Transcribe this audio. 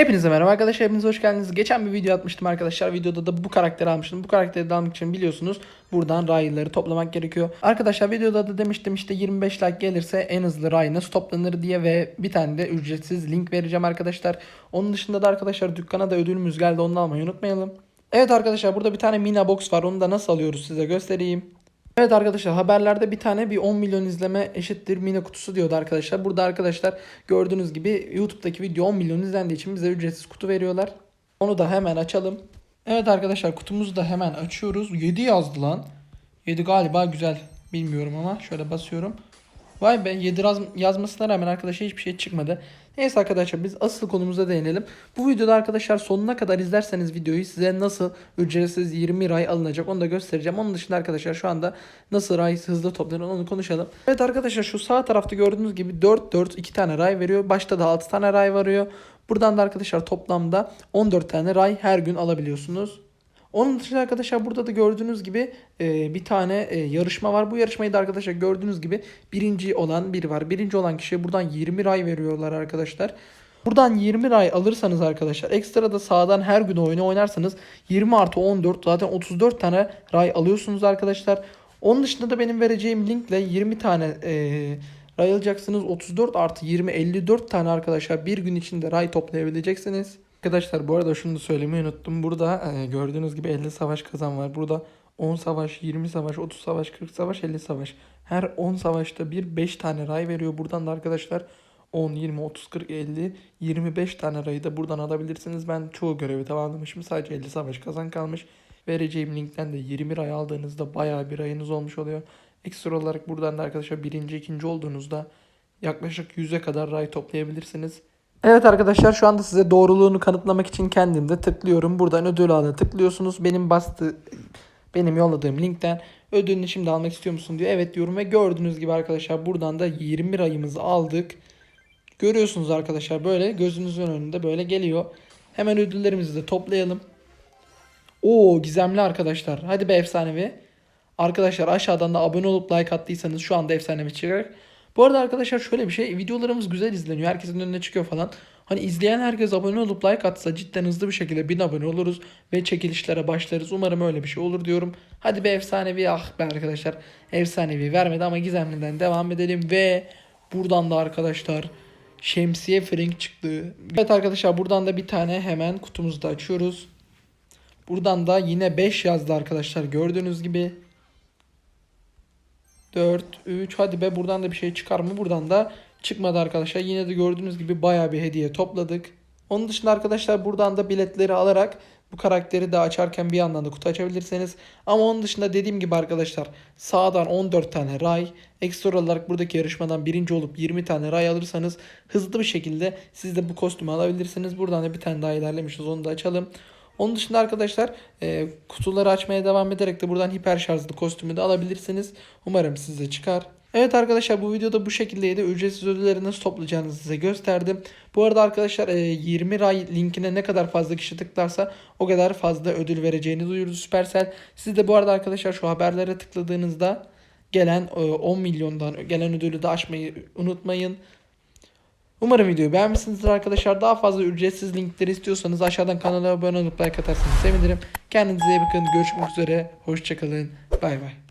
Hepinize merhaba arkadaşlar, hepiniz hoş geldiniz. Geçen bir video atmıştım arkadaşlar. Videoda da bu karakteri almıştım. Bu karakteri de almak için biliyorsunuz buradan rayları toplamak gerekiyor. Arkadaşlar videoda da demiştim işte 25 like gelirse en hızlı ray nasıl toplanır diye ve bir tane de ücretsiz link vereceğim arkadaşlar. Onun dışında da arkadaşlar dükkana da ödülümüz geldi onu almayı unutmayalım. Evet arkadaşlar burada bir tane Mina Box var. Onu da nasıl alıyoruz size göstereyim. Evet arkadaşlar haberlerde bir tane bir 10 milyon izleme eşittir mini kutusu diyordu arkadaşlar. Burada arkadaşlar gördüğünüz gibi YouTube'daki video 10 milyon izlendiği için bize ücretsiz kutu veriyorlar. Onu da hemen açalım. Evet arkadaşlar kutumuzu da hemen açıyoruz. 7 yazdı lan. 7 galiba güzel. Bilmiyorum ama şöyle basıyorum. Vay be 7 yaz- yazmasına rağmen arkadaşlar hiçbir şey çıkmadı. Neyse arkadaşlar biz asıl konumuza değinelim. Bu videoda arkadaşlar sonuna kadar izlerseniz videoyu size nasıl ücretsiz 20 ray alınacak onu da göstereceğim. Onun dışında arkadaşlar şu anda nasıl ray hızlı toplanır onu konuşalım. Evet arkadaşlar şu sağ tarafta gördüğünüz gibi 4 4 2 tane ray veriyor. Başta da 6 tane ray varıyor. Buradan da arkadaşlar toplamda 14 tane ray her gün alabiliyorsunuz. Onun dışında arkadaşlar burada da gördüğünüz gibi e, bir tane e, yarışma var. Bu yarışmayı da arkadaşlar gördüğünüz gibi birinci olan biri var. Birinci olan kişiye buradan 20 ray veriyorlar arkadaşlar. Buradan 20 ray alırsanız arkadaşlar ekstra da sağdan her gün oyunu oynarsanız 20 artı 14 zaten 34 tane ray alıyorsunuz arkadaşlar. Onun dışında da benim vereceğim linkle 20 tane e, ray alacaksınız. 34 artı 20 54 tane arkadaşlar bir gün içinde ray toplayabileceksiniz. Arkadaşlar bu arada şunu da söylemeyi unuttum. Burada e, gördüğünüz gibi 50 savaş kazan var. Burada 10 savaş, 20 savaş, 30 savaş, 40 savaş, 50 savaş. Her 10 savaşta bir 5 tane ray veriyor. Buradan da arkadaşlar 10, 20, 30, 40, 50, 25 tane rayı da buradan alabilirsiniz. Ben çoğu görevi tamamlamışım. Sadece 50 savaş kazan kalmış. Vereceğim linkten de 20 ray aldığınızda bayağı bir rayınız olmuş oluyor. Ekstra olarak buradan da arkadaşlar birinci, ikinci olduğunuzda yaklaşık 100'e kadar ray toplayabilirsiniz. Evet arkadaşlar şu anda size doğruluğunu kanıtlamak için kendim de tıklıyorum. Buradan ödül ağına tıklıyorsunuz. Benim bastı benim yolladığım linkten ödülünü şimdi almak istiyor musun diyor. Evet diyorum ve gördüğünüz gibi arkadaşlar buradan da 20 rayımızı aldık. Görüyorsunuz arkadaşlar böyle gözünüzün önünde böyle geliyor. Hemen ödüllerimizi de toplayalım. Oo gizemli arkadaşlar. Hadi be efsanevi. Arkadaşlar aşağıdan da abone olup like attıysanız şu anda efsanevi çıkacak. Bu arada arkadaşlar şöyle bir şey. Videolarımız güzel izleniyor. Herkesin önüne çıkıyor falan. Hani izleyen herkes abone olup like atsa cidden hızlı bir şekilde 1000 abone oluruz. Ve çekilişlere başlarız. Umarım öyle bir şey olur diyorum. Hadi be efsanevi ah be arkadaşlar. Efsanevi vermedi ama gizemliden devam edelim. Ve buradan da arkadaşlar şemsiye frank çıktı. Evet arkadaşlar buradan da bir tane hemen kutumuzu da açıyoruz. Buradan da yine 5 yazdı arkadaşlar gördüğünüz gibi. 4, 3 hadi be buradan da bir şey çıkar mı? Buradan da çıkmadı arkadaşlar. Yine de gördüğünüz gibi baya bir hediye topladık. Onun dışında arkadaşlar buradan da biletleri alarak bu karakteri de açarken bir yandan da kutu açabilirsiniz. Ama onun dışında dediğim gibi arkadaşlar sağdan 14 tane ray, ekstra olarak buradaki yarışmadan birinci olup 20 tane ray alırsanız hızlı bir şekilde siz de bu kostümü alabilirsiniz. Buradan da bir tane daha ilerlemişiz onu da açalım. Onun dışında arkadaşlar e, kutuları açmaya devam ederek de buradan hiper şarjlı kostümü de alabilirsiniz. Umarım size çıkar. Evet arkadaşlar bu videoda bu şekildeydi. Ücretsiz ödülleri nasıl toplayacağınızı size gösterdim. Bu arada arkadaşlar e, 20 ray linkine ne kadar fazla kişi tıklarsa o kadar fazla ödül vereceğini duyurdu Supercell. Siz de bu arada arkadaşlar şu haberlere tıkladığınızda gelen e, 10 milyondan gelen ödülü de açmayı unutmayın. Umarım videoyu beğenmişsinizdir arkadaşlar. Daha fazla ücretsiz linkleri istiyorsanız aşağıdan kanala abone olup like atarsanız sevinirim. Kendinize iyi bakın. Görüşmek üzere. Hoşçakalın. Bay bay.